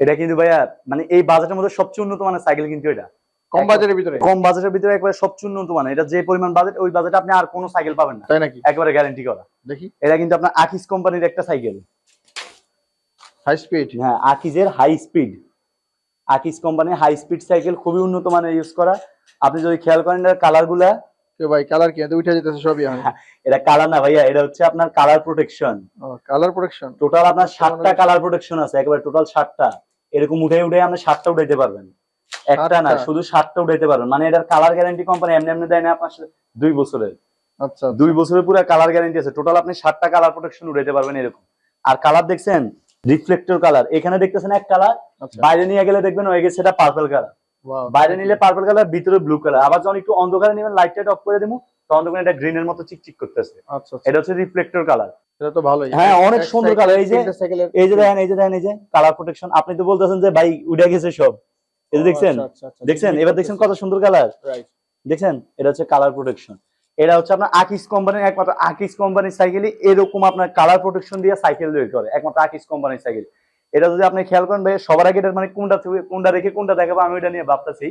এটা কিন্তু ভাইয়া মানে এই বাজেটের মধ্যে সবচেয়ে উন্নত মানের সাইকেল কিন্তু এটা। কম বাজারের ভিতরে? কম বাজেটের ভিতরে একবারে সবচেয়ে উন্নত মানের। এটা যে পরিমাণ বাজেট ওই বাজেটে আপনি আর কোনো সাইকেল পাবেন না। তাই নাকি? একবারে গ্যারান্টি করা। দেখি। এটা কিন্তু আপনার আকিস কোম্পানির একটা সাইকেল হাই স্পিড হ্যাঁ আকিজের হাই স্পিড আকিস কোম্পানির হাই স্পিড সাইকেল খুবই উন্নত মানের ইউজ করা। আপনি যদি খেয়াল করেন এটার কালারগুলা ভাই কালার কি? উঠে যেতেছে সবই এখন এটা কালার না ভাইয়া এটা হচ্ছে আপনার colour protection colour protection total আপনার সাতটা কালার প্রোটেকশন আছে একেবারে টোটাল সাতটা। এরকম উঠে উঠে আপনি সাতটা উঠাইতে পারবেন। একটা না শুধু সাতটা উঠাইতে পারবেন। মানে এটার কালার গ্যারান্টি কোম্পানি এমনি এমনি দেয় না আপনার দুই বছরের। আচ্ছা দুই বছরের পুরো কালার গ্যারান্টি আছে। টোটাল আপনি সাতটা কালার প্রোটেকশন উঠাইতে পারবেন এরকম। আর কালার দেখছেন? রিফ্লেক্টর কালার এখানে দেখতেছেন এক কালার আচ্ছা। বাইরে নিয়ে গেলে দেখবেন হয়ে গেছে এটা পার্পল কালার বাইরে নিলে পার্পল কালার ভিতরে ব্লু কালার আবার যখন একটু অন্ধকারে নেবেন লাইটটা অফ করে দেবো তখন দেখবেন এটা গ্রিনের মতো চিকচিক করতেছে। আচ্ছা আচ্ছা। এটা হচ্ছে রিফ্লেক্টর কালার এটা তো ভালোই। হ্যাঁ, অনেক সুন্দর সাইকেল, এই যে- এই যে দেখেন এই যে দেখেন এই যে কালার প্রোটেকশন আপনি তো বলতেছেন যে ভাই উঠে গেছে সব। এই যে দেখছেন। দেখছেন? এবার দেখছেন কত সুন্দর কালার. দেখছেন? এটা হচ্ছে কালার প্রোটেকশন এটা হচ্ছে আপনার আকিস কোম্পানির একমাত্র আকিস কোম্পানির সাইকেলই এরকম আপনার কালার প্রোটেকশন দিয়ে সাইকেল তৈরি করে। একমাত্র আকিস কোম্পানির সাইকেল এটা যদি আপনি খেয়াল করেন ভাই সবার আগে মানে কোনটা কোনটা রেখে কোনটা দেখাবো আমি এটা নিয়ে ভাবতেছি।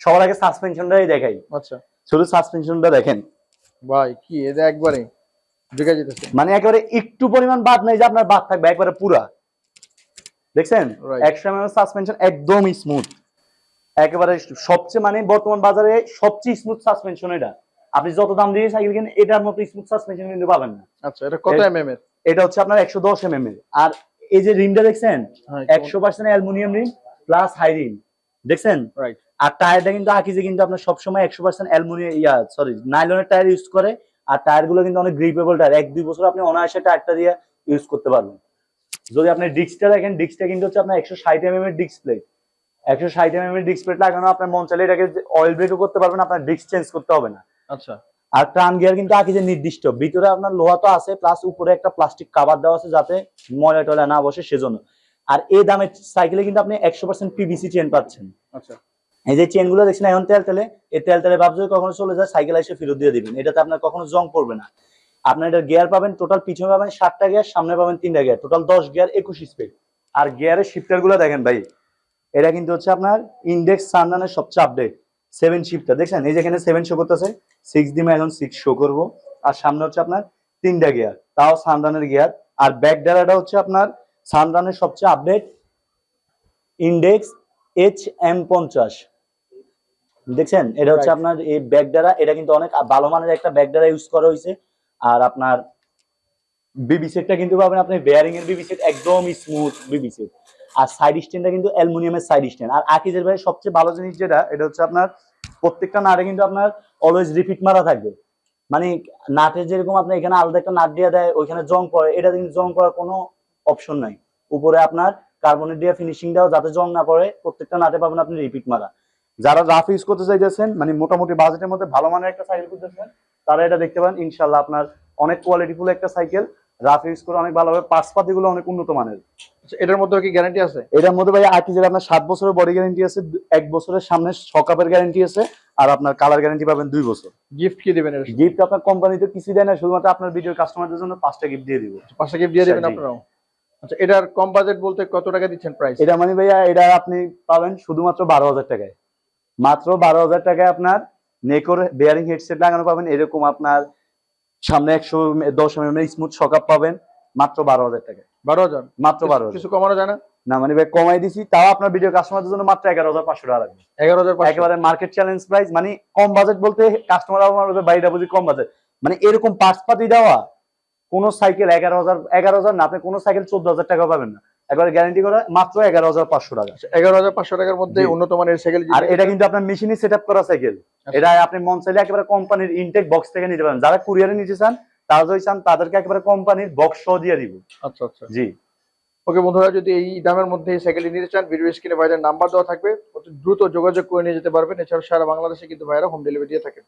সবার আগে সাসপেনশনটাই দেখাই। আচ্ছা। শুধু সাসপেনশনটা দেখেন। ভাই কি এটা একবারে ঢুকে যেতেছে। মানে একেবারে একটু পরিমাণ বাদ নাই যে আপনার বাদ থাকবে একবারে পুরা। দেখছেন. একশো এমএম সাসপেনশন একদম স্মুথ একেবারে সবচেয়ে মানে বর্তমান বাজারে সবচেয়ে স্মুথ সাসপেনশন এটা। আপনি যত দাম দিয়ে সাইকেল কিনেন এটার মতো স্মুথ সাসপেনশন কিন্তু পাবেন না। আচ্ছা এটা কত এমএম এর? এটা হচ্ছে আপনার একশো দশ এমএম এর। আর এই যে রিমটা দেখছেন? হ্যাঁ, একশো percent aluminium rim plus high rim দেখছেন? রাইট আর টায়ারটা কিন্তু আকিজে কিন্তু আপনার সবসময় একশো পার্সেন্ট অ্যালুমিনিয়াম ইয়া সরি নাইলনের টায়ার ইউজ করে। আর টায়ারগুলো কিন্তু অনেক গ্রিপেবল টায়ার এক দুই বছর আপনি অনায়াসে টায়ারটা দিয়ে ইউজ করতে পারবেন। যদি আপনি ডিস্কটা দেখেন ডিস্কটা কিন্তু হচ্ছে আপনার একশো ষাট এম এর ডিস্ক প্লেট একশো ষাট এম এর ডিস্ক প্লেট লাগানো আপনার মন চাইলে এটাকে অয়েল ব্রেকও করতে পারবেন আপনার ডিস্ক চেঞ্জ করতে হবে না। আচ্ছা। আর ট্রান গিয়ার কিন্তু আকিজের নির্দিষ্ট ভিতরে আপনার লোহা তো আছে প্লাস উপরে একটা প্লাস্টিক কাভার দেওয়া আছে যাতে ময়লা টয়লা না বসে সেজন্য। আর এই দামের সাইকেলে কিন্তু আপনি একশো পার্সেন্ট পিভিসি চেন পাচ্ছেন। আচ্ছা। এই যে চেনগুলো দেখছেন, এখন তেল তেলে, এই তেল তেলে ভাব যদি কখনো চলে যায় সাইকেল এসে ফেরত দিয়ে দিবেন। এটাতে আপনার কখনো জং পড়বে না। আপনার এটা গিয়ার পাবেন টোটাল পিছনে পাবেন সাতটা গিয়ার সামনে পাবেন তিনটা গিয়ার টোটাল দশ গিয়ার একুশ স্পিড আর গিয়ারের শিফটারগুলো দেখেন ভাই, এটা কিন্তু হচ্ছে আপনার ইন্ডেক্স সানরানের সবচেয়ে আপডেট সেভেন শিফটার দেখছেন? এই যেখানে সেভেন শো করতেছে সিক্স দিমে এখন সিক্স শো করব। আর সামনে হচ্ছে আপনার তিনটা গিয়ার তাও সানরানের গিয়ার আর ব্যাক ডালাটা হচ্ছে আপনার সানরানের সবচেয়ে আপডেট ইন্ডেক্স এইচ এম পঞ্চাশ। দেখছেন? এটা হচ্ছে আপনার এই ব্যাগ দ্বারা এটা কিন্তু অনেক ভালো মানের একটা ব্যাগ দ্বারা ইউজ করা হয়েছে। আর আপনার বিবি সেটটা কিন্তু পাবেন আপনি বেয়ারিং এর বিবি সেট একদম স্মুথ বিবি সেট আর সাইড স্ট্যান্ডটা কিন্তু অ্যালুমিনিয়ামের সাইড স্ট্যান্ড আর আকিজের ভাই সবচেয়ে ভালো জিনিস যেটা এটা হচ্ছে আপনার প্রত্যেকটা নাটে কিন্তু আপনার অলওয়েজ রিপিট মারা থাকবে। মানে নাটে যেরকম আপনি এখানে আলাদা একটা নাট দিয়ে দেয় ওইখানে জং পড়ে এটা কিন্তু জং করার কোনো অপশন নাই। উপরে আপনার কার্বনের দিয়ে ফিনিশিং দাও যাতে জং না পড়ে প্রত্যেকটা নাটে পাবেন আপনি রিপিট মারা। যারা রাফ ইউজ করতে চাইতেছেন মানে মোটামুটি বাজেটের মধ্যে ভালো মানের একটা সাইকেল করতেছেন তারা এটা দেখতে পারেন ইনশাল্লাহ আপনার অনেক কোয়ালিটিফুল একটা সাইকেল রাফ ইউজ করে অনেক ভালো হবে পার্টসপাতি গুলো অনেক উন্নত মানের। আচ্ছা, এটার মধ্যে কি গ্যারান্টি আছে? এটার মধ্যে ভাই আকিজের আপনার সাত বছরের বডি গ্যারান্টি আছে এক বছরের সামনে সকাপের গ্যারান্টি আছে আর আপনার কালার গ্যারান্টি পাবেন দুই বছর। গিফট কি দিবেন? গিফট আপনার কোম্পানিতে কিছু দেয় না শুধুমাত্র আপনার ভিডিওর কাস্টমারদের জন্য পাঁচটা গিফট দিয়ে দিব। পাঁচটা গিফট দিয়ে দেবেন। আপনারাও? আচ্ছা এটার কম বাজেট বলতে কত টাকা দিচ্ছেন প্রাইস এটা মানে ভাইয়া এটা আপনি পাবেন শুধুমাত্র বারো হাজার টাকায়। মাত্র বারো হাজার টাকায় আপনার নেকোর বেয়ারিং হেডসেট লাগানো পাবেন। এরকম আপনার সামনে একশো দশ এম স্মুথ সকাপ পাবেন। মাত্র বারো হাজার টাকায়। বারো হাজার? মাত্র বারো কিছু কমানো যায় না? না মানে ভাই কমাই দিছি। তাও আপনার ভিডিও কাস্টমারদের জন্য মাত্র এগারো হাজার পাঁচশো টাকা লাগবে। এগারো হাজার একেবারে মার্কেট চ্যালেঞ্জ প্রাইস মানে কম বাজেট বলতে কাস্টমার আমার বাইরে বুঝি কম বাজেট মানে এরকম পার্টস পাতি দেওয়া কোন সাইকেল এগারো হাজার এগারো হাজার না আপনি কোন সাইকেল চোদ্দ হাজার টাকা পাবেন না। একবার গ্যারান্টি করা মাত্র এগারো হাজার পাঁচশো টাকা। আচ্ছা, এগারো হাজার পাঁচশো টাকার মধ্যে উন্নত মানের সাইকেল আর এটা কিন্তু আপনার মেশিনে সেট করা সাইকেল আচ্ছা। এটা আপনি মন চাইলে একেবারে কোম্পানির ইনটেক বক্স থেকে নিতে পারেন। যারা কুরিয়ারে নিতে চান তারা যদি চান তাদেরকে একেবারে কোম্পানির বক্স সহ দিয়ে দিব। আচ্ছা আচ্ছা। জি। ওকে বন্ধুরা যদি এই দামের মধ্যে এই সাইকেলটি নিতে চান ভিডিও স্ক্রিনে ভাইদের নাম্বার দেওয়া থাকবে। অতি দ্রুত যোগাযোগ করে নিয়ে যেতে পারবেন। এছাড়া সারা বাংলাদেশে কিন্তু ভাইরা হোম ডেলিভারি দিয়ে থাকেন।